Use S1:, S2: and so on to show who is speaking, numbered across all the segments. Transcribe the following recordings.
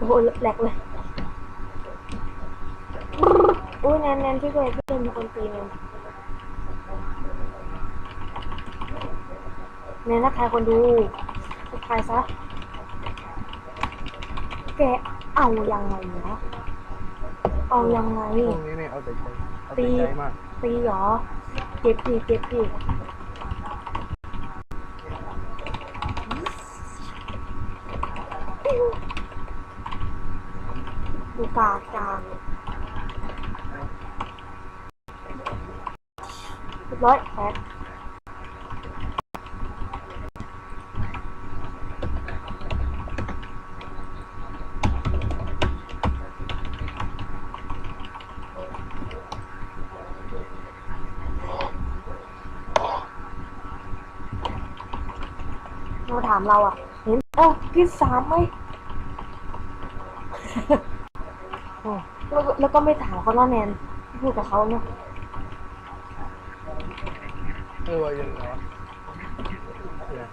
S1: โอ้โหแหลกเลยอุ้ยแนนแนนช่วยด้วยพี่เนนมีคนตีแนนแนนนักทายคนดูทักทายซะ แกเอายังไงวะเอายังไง
S2: ช่วงนี้เนี่ยเอาแต่ใจเอาแต่ใจมาก
S1: ตีเหรอ เจ็บดิเจ็บดิ ดูกากกางเรียบร้อยแพ้มาถามเราอะ เห็นเอ้ากินสามไหม
S2: โอ้
S1: แล้วแล้วก็ไม่ถามเขาว่าแมนพูดกับเขาเนาะ
S2: เออว่ายังไงวะเนี่ย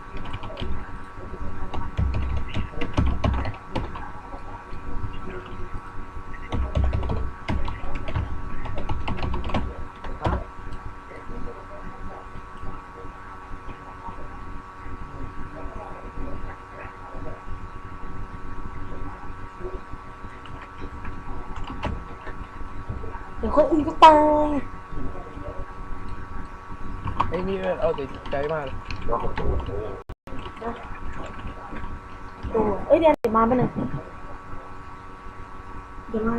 S1: เดี๋ยวคนอื่น ก็ตาย
S2: ไอ้นี่เอาแต่ใจมากเลย
S1: ตัวเอ้ยเดี๋ยวเดี๋ยวมาไปหนึ่งเดี๋ยวมา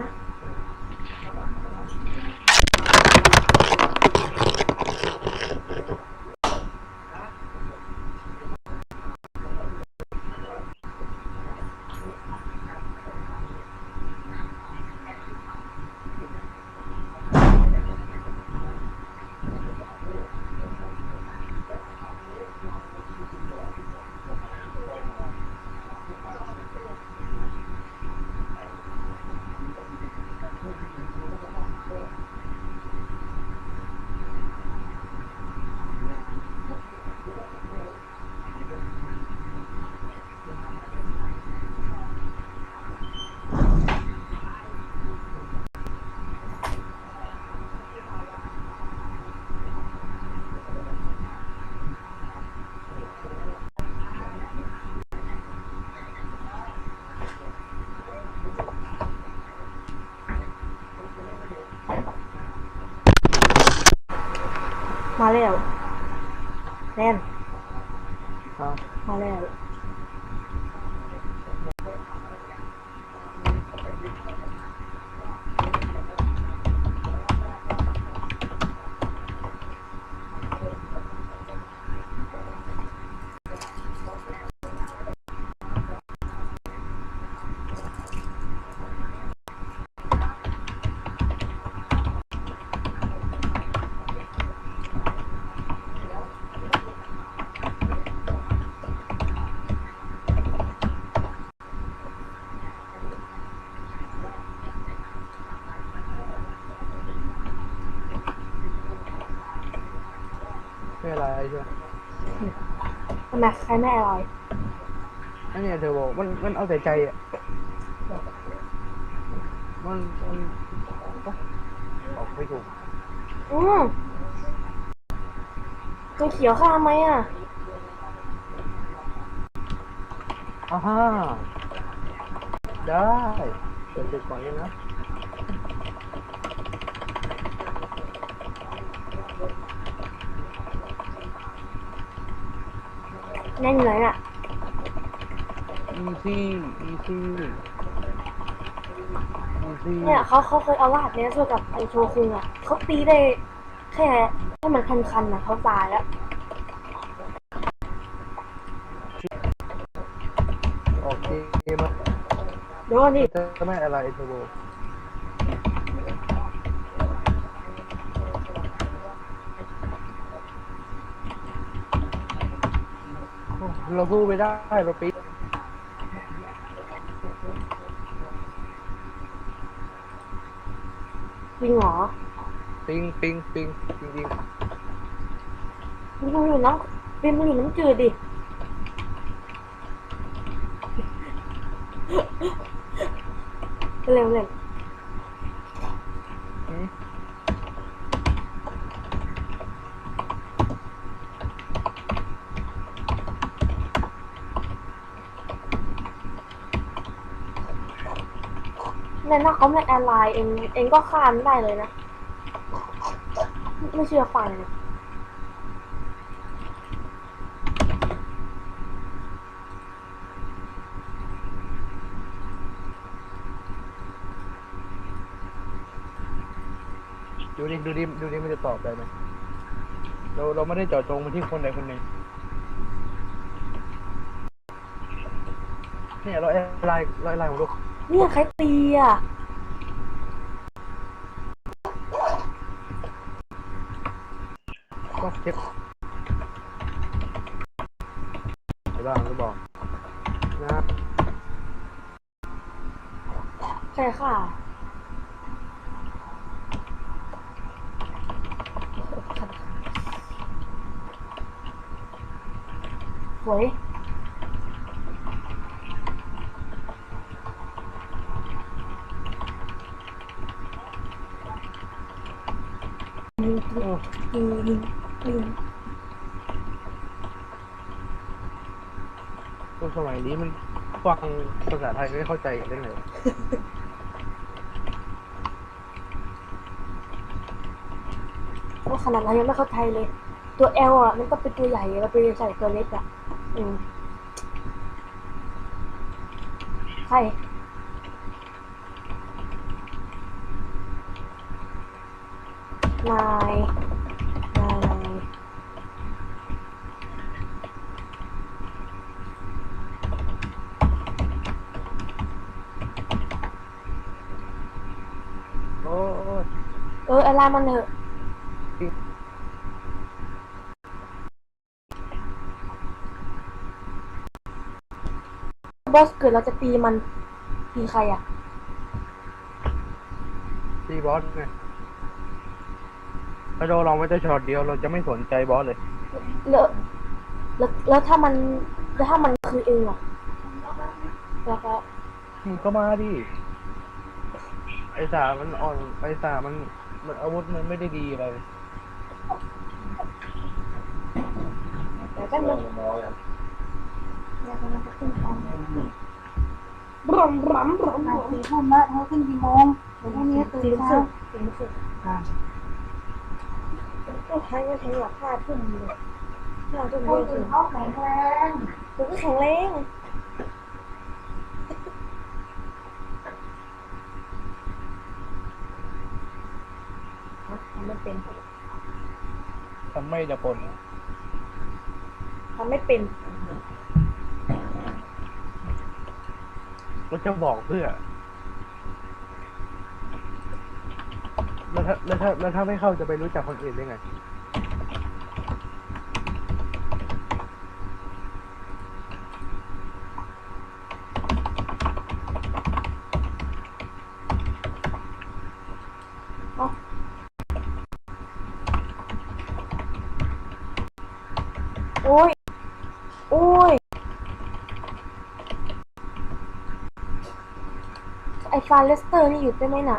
S1: มาแล้วแนน
S2: เอา
S1: มาแล้ว
S2: ไม่อะไรใช่ไหม
S1: ทำไมใครไม่อร่อย
S2: อันเนี้ยเธอบอกมันมันเอาแต่ใจอะมันมันออกไม่ถูก
S1: อืมตัวเขียวข้ามไหมอะ
S2: อ่าฮะได้เดี๋ยวติดก่อนเลยนะ
S1: แน่นเลยอะ
S2: อีซี่อีซี่อีซี่
S1: เนี่ยเขาเขาเคยเอาลาดเนี้ยช่วยกับไอโชคุงอะเขาตีได้แค่ให้มันคันๆนะเขาตายแล้ว
S2: โอเคมา
S1: เดี๋ยวก่อนดิ
S2: เธอไม่อะไรเทอร์โบโอ้ เราสู้ไม่ได้เราปิด
S1: จริงเหรอ
S2: ปิงปิงปิงจริง
S1: มันอยู่น้ำเป็นมันอยู่น้ำจืดดิเร็วเล่น
S2: อืม
S1: ในหน้าเขาในแอร์ไลน์เองเองก็ข้ามได้เลยนะ ไม่เชื่อฟังเลย
S2: ดูดิดูดิดูดิมันจะตอบได้ไหมเราเราไม่ได้เจาะจงไปที่คนใดคนหนึ่งเนี่ยเราแอร์ไลน์เราแอร์ไลน์ของลูก
S1: เนี่ยใครตีอะ
S2: ก็เช็คไอ้บ้างก็บอกนะ
S1: ใช่ค่ะหวยยิง
S2: โอ้
S1: ยิงยิงยิง
S2: พวสมัยนี้มันฟังภาษาไทยไม่เข้าใจกันได้ไงวะ
S1: ว่าขนาดนั้นยังไม่เข้าใจเลย ตัว L อะมันก็เป็นตัวใหญ่แล้วไปใส่ตัวเล็กอะ อืมใครนายนายนาย
S2: โอ้ย
S1: เอออะไรมันเถอะบอสเกิดเราจะตีมันตีใครอะ
S2: ตีบอสไงถ้าเราลองไว้แต่ช็อตเดียวเราจะไม่สนใจบอสเลย
S1: แล้วแล้วแล้วถ้ามันแล้วถ้ามันคือเองอะแล้วก็
S2: มึงก็มาดิไอ้สามันอ่อนไอ้สามัน มันอาวุธมันไม่ได้ดีอะไร
S1: เดี๋ยวกันนึงบรัมบรัมบรัมบรัม
S3: สี่ทุ่มละเธอขึ้นกี่โมงเดี๋ยวพรุ่งนี้ตื่น
S1: สี่
S3: เช้า
S1: สิบสี่สิบ
S3: ค่ะ
S1: ก็แทงก็แทงหลับห้าทุ่มเลยห้าทุ่ม
S3: ค
S1: เย็
S3: น
S1: น
S3: อื่
S1: ถึ
S3: น
S1: ง
S3: เขาแข็งแรง
S1: ถึงก็แข็งแรง ทำไม่เป็น
S2: ทำ ไม่จะปน
S1: ทำไม่เป็น
S2: เราจะบอกเพื่อ แล้วถ้าแล้วถ้าแล้วถ้าไม่เข้าจะไปรู้จักคนอื่นได้ไง
S1: เอาโอ้ย โอ้ย ไอ้ ฟาเลสเตอร์นี่อยู่ได้ไหมน่ะ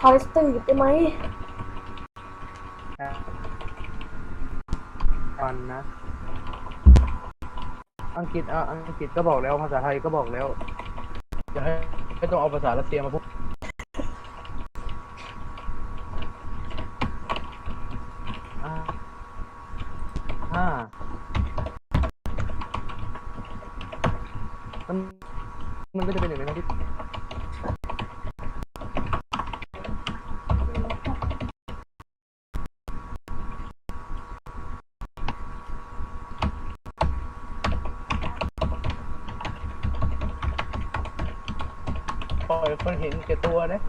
S1: ฟาเลสเตอร์อยู่ได้ไหม
S2: มันนะ อังกฤษอะอังกฤษก็บอกแล้วภาษาไทยก็บอกแล้วจะให้ไม่ต้องเอาภาษารัสเซียมาพูดอ่าอ่ามันมันก็จะเป็นอย่างนี้นะที่ป ล่อยคนเห็นแก่ตัวนะ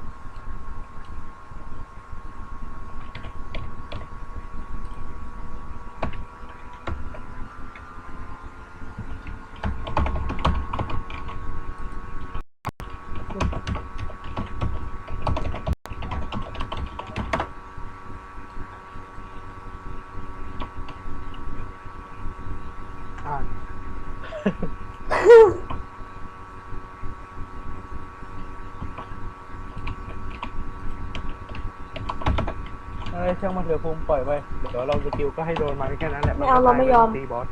S2: อ่าน เอ้ย ช่างมันเถอะภูมิปล่อยไปเดี๋ยวเราสกิลก็ให้โดนมันแค่นั้นแหละ
S1: ไม่เอาเราไม่ยอม
S2: ตีบอส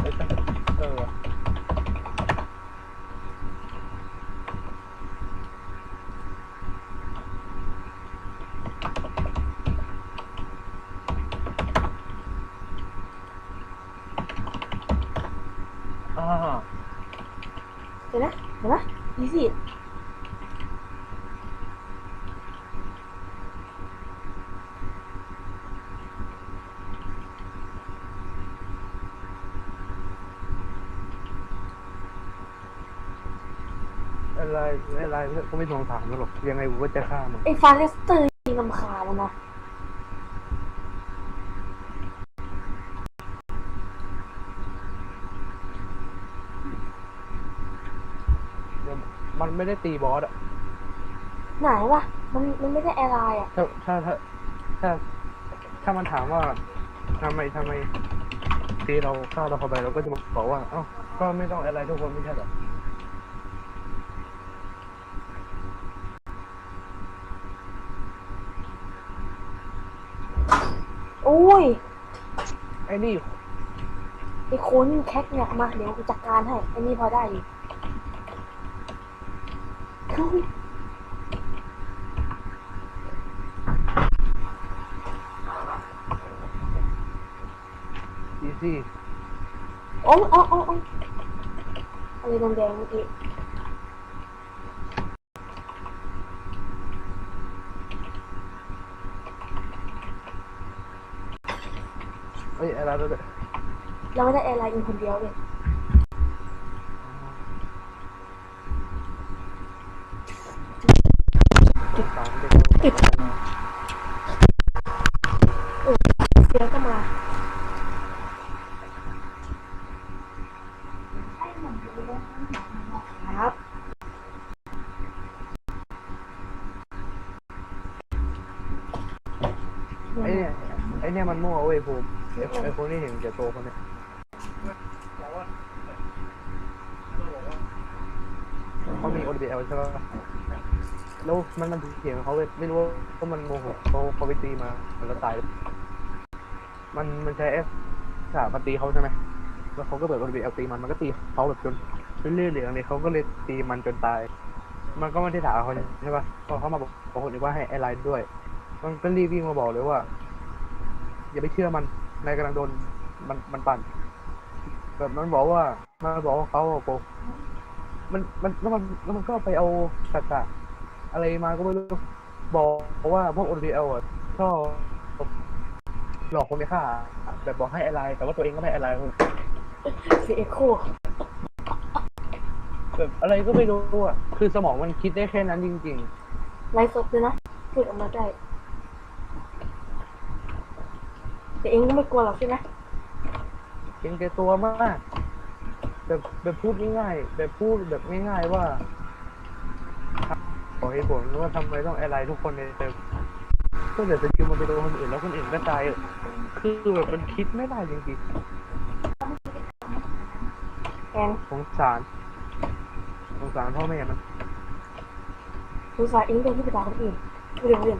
S2: เอ้ยช่างเออว่ะอ่า
S1: เดี๋ยวนะเดี๋ยวนะอีซี่
S2: ไรอะไรก็ไม่สงสารมันหรอกยังไงกูก็จะฆ่ามัน
S1: ไอ้ฟาเรสเตอร์ยิงลำคาญแล้วนะ
S2: มันไม่ได้ตีบอสอะ
S1: ไหนวะมันมันไม่ได้แอร์ไลน์อะ
S2: ถ้าถ้าถ้าถ้าถ้ามันถามว่าทำไมทำไมตีเราฆ่าเราเข้าไปเราก็จะบอกว่าเอ้าก็ไม่ต้องอะไรทุกคนไม่ใช่หรอ
S1: อ้ย
S2: ไอ้นี่
S1: ไอ้คนแคกเนี่ยมาเดี๋ยวกูจัดการให้ไอ้นี่พอได้อยู่เฮ้ย
S2: อีซี่
S1: โอ้ยโอ้ยโอ้ยโอ้ยอะไรแดงๆเมื่อกี้
S2: เอ้ยอะไร แล้วเนี่ย
S1: เราไม่ได้แอร์ไลน์อินคนเดียวเลย
S2: สามเด็ก
S1: เสียก็มา
S3: ใช่เหมือนเดิม
S1: ครับ
S2: ไอ้เนี่ยไอ้เนี่ยมันมั่วเว้ยภูมิ ไอ้ไอ้คนนี้เห็นแก่ตัวคนเนี้ยเขามี ODL ใช่ปะแล้วมันมันเถียงกับเขาเว้ยไม่รู้ว่ามันโมโหเขาเขาไปตีมามันแล้วตาย มันมันใช้เอฟสามมาตีเขาใช่ไหมแล้วเขาก็เปิด ODL ตีมันมันก็ตีเขาแบบจนเรื่อยๆเหลืองเลยเขาก็เลยตีมันจนตาย มันก็ไม่ได้ถามเขาใช่ปะพอเขามาบอกบอกคนอื่นว่าให้ไอไลน์ด้วย มันก็รีบวิ่งมาบอกเลยว่า อย่าไปเชื่อมัน นายกำลังโดนมันมันปั่นแบบมันบอกว่ามันบอกว่าเขาอะโกมันมันแล้วมันแล้วมันก็ไปเอาสัจจะอะไรมาก็ไม่รู้บอกว่าพวก ODL อะชอบหลอกคนไปฆ่าแบบบอกให้ไอไลน์แต่ว่าตัวเองก็ไม่ไอไลน์
S1: เสียเอ็กโค
S2: แบบอะไรก็ไม่รู้อะคือสมองมันคิดได้แค่นั้นจริง
S1: ไลฟ์สดด้วยนะพูดออกมาได้ แต่เองก็ไม่กลัวหรอกใช่ไหม
S2: ๆเก่งแก่ตัวมากแบบแบบพูดง่ายๆแบบพูดแบบง่ายๆว่าขอเหตุผลว่าทำไมต้องไอไลน์ทุกคนในเต็มก็เดี๋ยวจะคิวมันไปโดนคนอื่นแล้วคนอื่นก็ตายคือแบบมันคิดไม่ได้จริง
S1: แอน
S2: ๆสงสารสงสารพ่อแม่มัน
S1: สงสารเองโดนที่ไปด่าคนอื่นเรื่องเรื่อง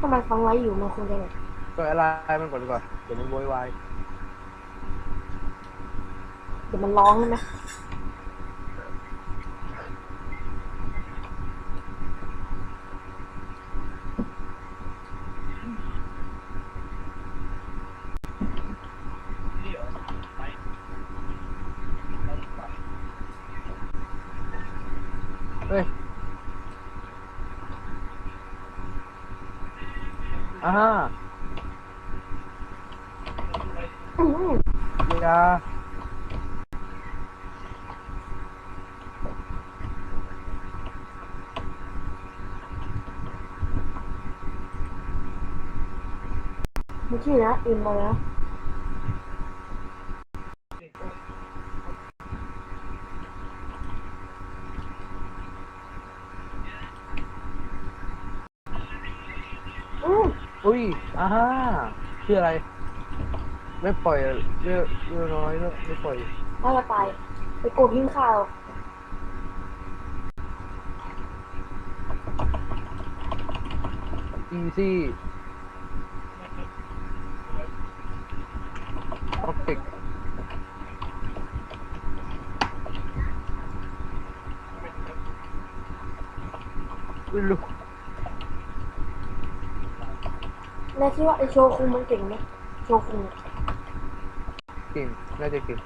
S1: ถ้า มันฟังไว้อยู่มันคงจะแบบ
S2: ก็ไอไลน์มันก่อนดีกว่าเดี๋ยวมันโวยวาย
S1: เดี๋ยวมันร้องใช่ไหม
S2: เฮ้ยอ่า
S1: อืม
S2: อยา
S1: ไม่ ชื่อนะอินมาแล้ว
S2: อุ้ยอ่าฮะชื่ออะไร ไม่ปล่อยเลือกเลือกน้อยเลือกไม่ปล่อย
S1: ถ้าจะตายไปโกดยิงข่าว
S2: อีซี่ท็อกติกไม่ รู้
S1: แม่คิดว่าไอโชคุงมันเก่งไหมโชคุงเนี่ย
S2: เก่งน่าจะเก่ง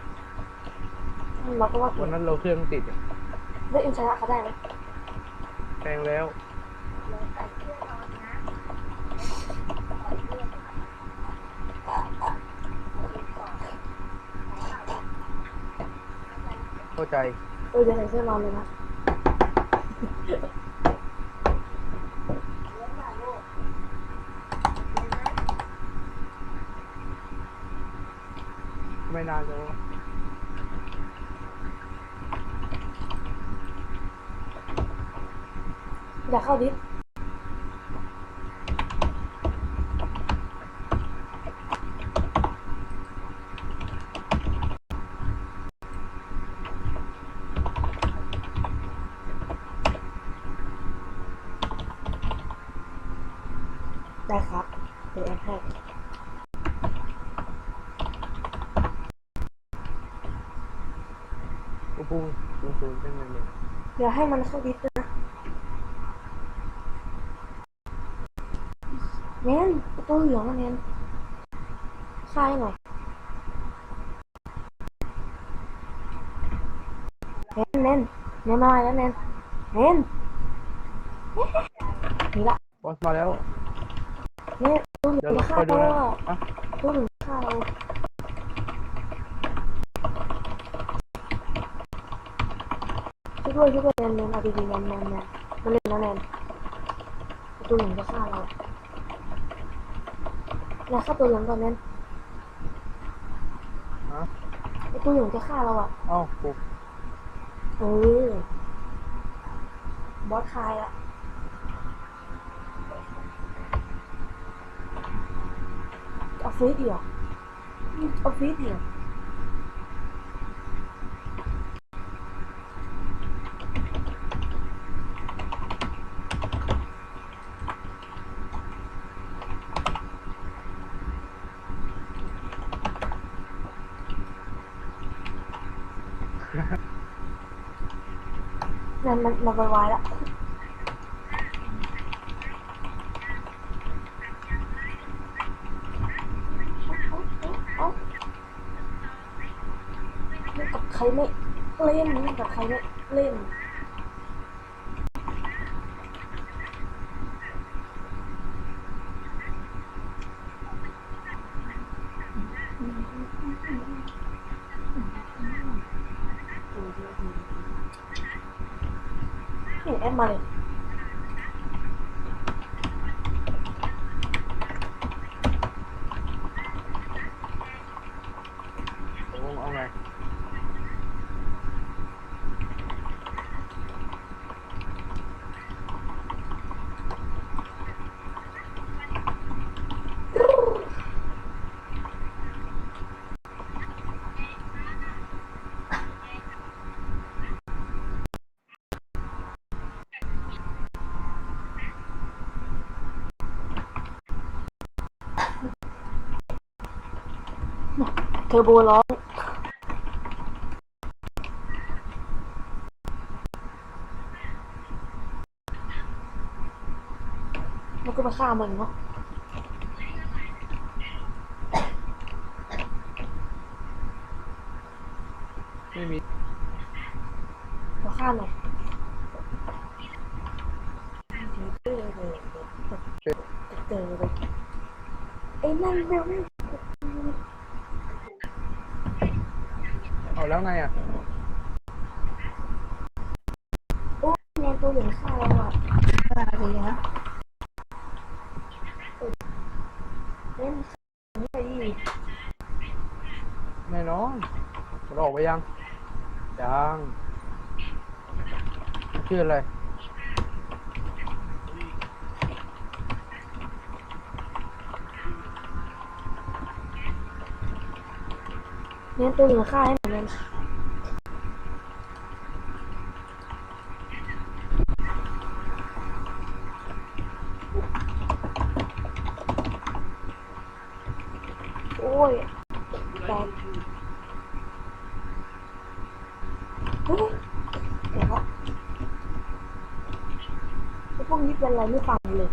S1: เราก็ว่าเก่
S2: วัน
S1: ง
S2: นั้นเราเครื่องติดอะ
S1: ได้เอ็นชนะเขาได้ไหม
S2: แพงแล้ว เข้าใจ
S1: เออจะใส่เสื้อนอนเลยนะ
S2: ไม่นานแล้ว
S1: อยาก เข้าดิสได้ครับเดี๋ยวแอดให้
S2: กูพุ่งสูงสูงเป็นเงินเลย
S1: เดี๋ยวให้มันเข้าดิสด้วยนะเน้นประ ตูเหลืองอะเน้นค่ายหน่อยเน้นเน้นเน้นมาแล้วเน้นเน้นนี่ละ
S2: บอสมาแล้ว
S1: เน้นประตูเหลื
S2: เดี๋
S1: อ
S2: ยว
S1: ง
S2: เรา
S1: ฆ่า
S2: คอยดู
S1: เรา
S2: นะ
S1: อะ
S2: อะ
S1: ประตูเหลืองฆ่าเราช่วยด้วยช่วยด้วยเน้นเน้นเอาดีๆเน้นเน้นเน้นมาเล่นนะเน้นประตูเหลืองจะฆ่าเรา อย่าฆ่าตัวเหลืองก่อนเน้น
S2: ฮะ
S1: ไอตัวเหลืองจะฆ่าเราอะ
S2: เอ้ากู
S1: เออบอสคายอะออฟฟิศเดียวออฟฟิศเดียว นั่นมันมันไวๆแล้วเอ้าเล่นกับใครไม่เล่นเล่กับใครไม่เล่นนี่แอดมา เลย
S2: ตกลงเอาไง
S1: เท อร์โบร้องมันก็ไปฆ่ามันเนาะ
S2: ไม่มี
S1: เราฆ่าหน่อยเจอเจอเลยไอ้นั่นเบลไม่
S2: เแล้วไงอะ
S1: โอ้แนนตัวเห็นข้าวอะ
S3: อะไรนะ
S1: เล่นไม่ได้ยิน
S2: แน่นอนมันออกไปยัง ยังชื่ออะไร
S1: เนี่ยตัวเหลือค่าให้หน่อยเน้นโอ้ยแตกเฮ้ยเดี๋ยวละพวกนี้เป็นอะไรไม่ฟังเลย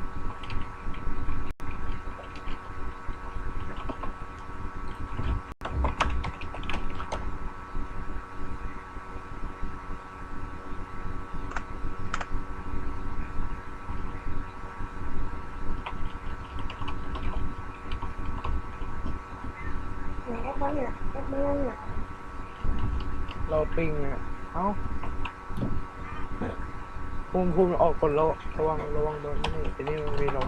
S1: ไหนแอปวะเนี่ยแอปไม่นั่นเนี่ย
S2: เราปิงอะ เอ้าภู มพูมออกก่อนแล้วระวังระวังโดนนี่ทีนี้มันมีเรา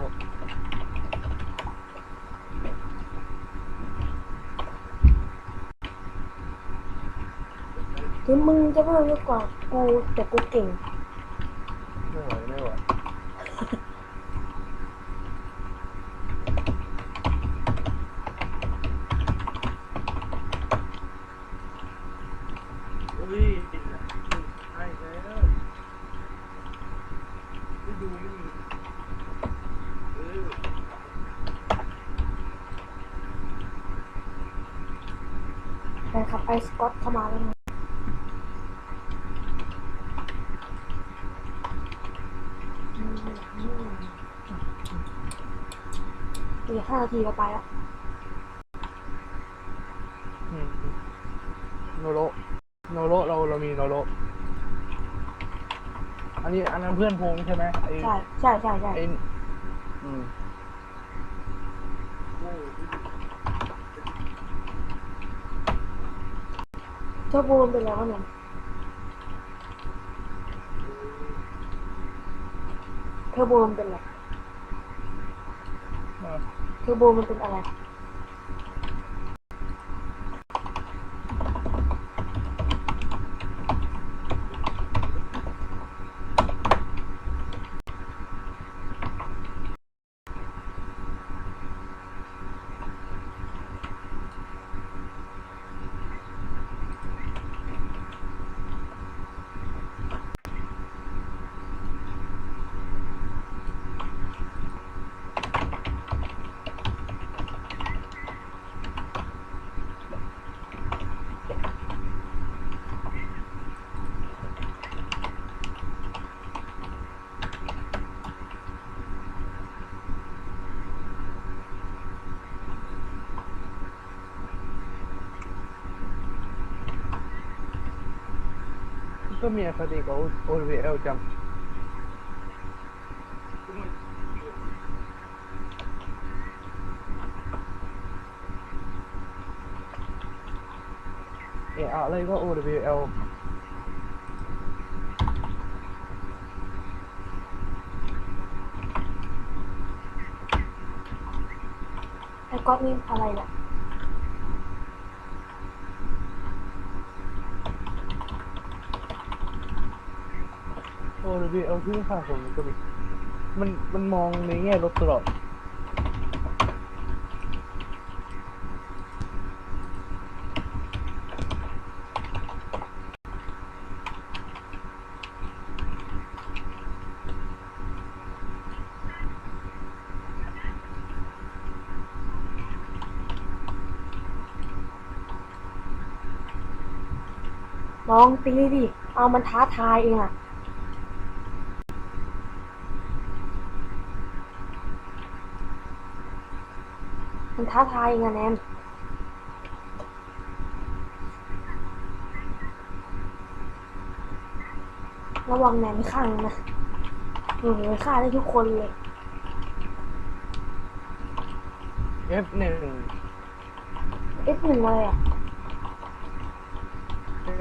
S1: ถึงมึงจะเพิ่มเยอะกว่ากูแต่กูเก่ง
S2: ไม่ไหวไม่ไหว
S4: อุ้ยใช่แล้วไม่ดูไม่มีเออ
S1: แฟนคลับไอ สกอตเข้ามาแล้วนะอืมอืมอีกห้านาทีก็ไปแล้ว
S2: โนโรโนโรเราเรามีโนโรอันนี้อันนั้นเพื่อนภูมิใช่ไหมไอ้
S1: ใช่ใช่ใช่ใช่
S2: ไอ้อืม
S4: โอ้ย
S1: เทอร์โบมันเป็นแล้วะเนี่ยเทอร์โบมันเป็นอะไร
S2: อะ
S1: เทอร์โบมันเป็นอะไร
S2: ก็มีอคติกับโอวีเอลจังเออ อะไรก็ OWL
S1: ไอ้ก๊อตนี่อะไรเอ
S2: OWL ที่ค่าผมก็มีมันมันมองในแง่ลบตลอด
S1: ลองตีดิ เอามันท้าทายเองอะ มันท้าทายเองอะแนนระวังแนนข้างนะหนูฆ่าได้ทุกคนเลย
S2: F หนึ่ง
S1: F หนึ่งอะไรอะ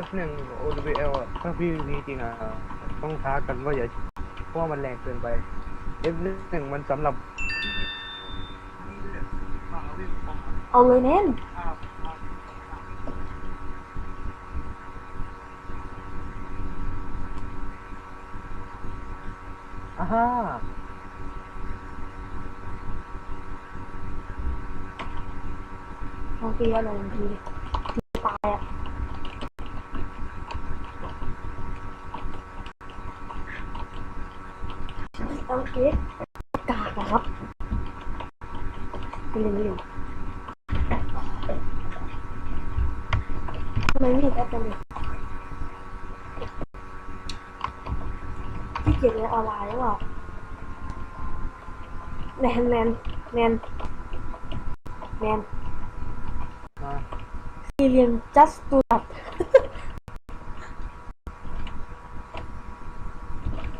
S2: F หนึ่ง OWL อะถ้าพี่มีจริงอะ ต้องท้ากันว่าอย่าเพราะว่ามันแรงเกินไป F หนึ่งมันสำหรับ
S4: มาวิ่ง ออก
S1: เอาเลยแนน
S4: ภาพภาพ
S2: อ่าฮ่า
S1: ลองตีอะไรหนึ่งทีดิทีตายอะ ต้องเอ็กกากนะครับลิงลิงทำไมไม่มีแอปกันเนี่ยที่เกียจเรียนออนไลน์หรือเปล่าแนนแนนแนนแนน
S2: มา
S1: ซีเรียน just do that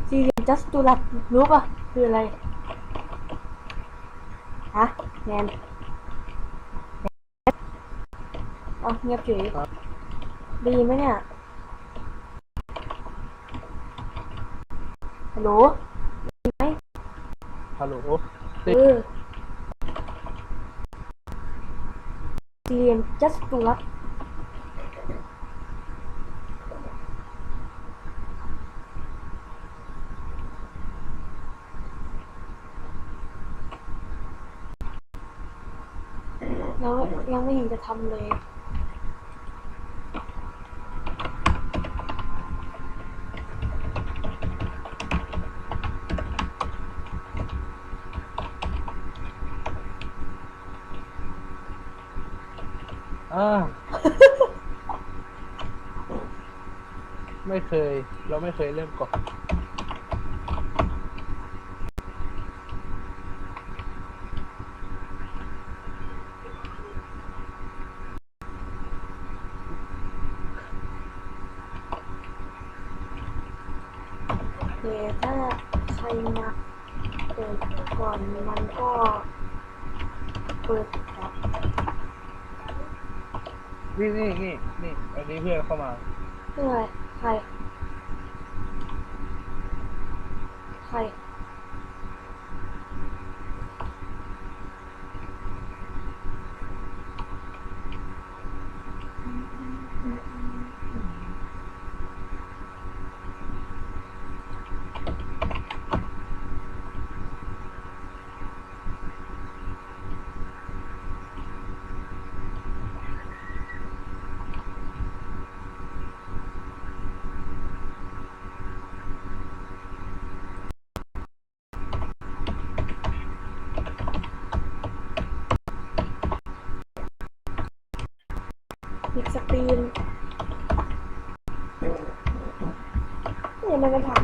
S1: ซีเรียน just do that รู้ป่ะ คืออะไร ฮะแนนเอาเงียบเฉย ดีไหมเนี่ย ฮัลโหลดีไหม
S2: ฮัลโหล
S1: เออซีเรียน just do that แล้วยังไม่เห็นจะทำเลย
S2: อ่า ไม่เคย เราไม่เคยเริ่มก่อน
S1: โอเคถ้าใครมาเปิดก่อนมันก็เปิดครับ
S2: นี่นี่นี่นี่อันนี้เพื่อนเข้ามา
S1: เพื่ออะไรใคร ใมเนี่ยมันจะถามมามีทางนี้